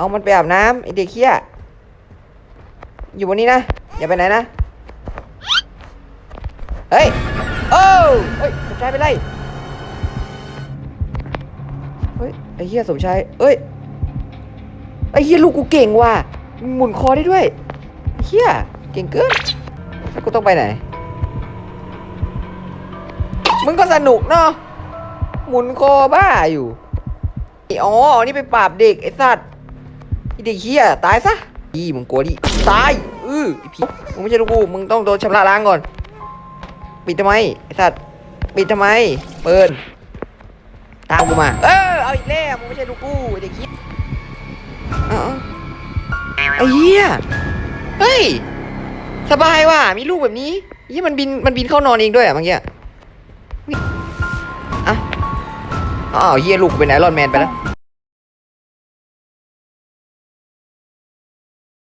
เอามันไปอาบน้ำไอเด็กเขี้ยอยู่บนนี้นะ อย่าไปไหนนะ เฮ้ย โอ้เฮ้ยสมชายไปนไรเฮ้ย ไอเฮียสมชายเอ้ย ไอเฮียลูกกูเก่งว่ะ หมุนคอได้ด้วยเฮียเก่งเกินแล้วกูต้องไปไหน มึงก็สนุกเนาะ หมุนคอบ้าอยู่ อ๋อ นี่ไปปราบเด็กไอสัตว์ อ้เด็กเฮียตายซะอีมึงกลัวดิตายอือไอพี่มึงไม่ใช่ลูกกูมึงต้องโดนชำระล้างก่อน ปิดทำไมไอสัตว์ปิดทำไมเปิดตามกูมา เออเอาอีกแล้วมึงไม่ใช่ลูกกูไอ้เด็กเฮียเอาเอไอ้เฮียเฮ้ยสบายว่ะมีลูกแบบนี้เฮียมันบินมันบินเข้านอนเองด้วยอะเมื่อกี้อะอ้าวเฮียลูกเป็นไอรอนแมนไปแล้ว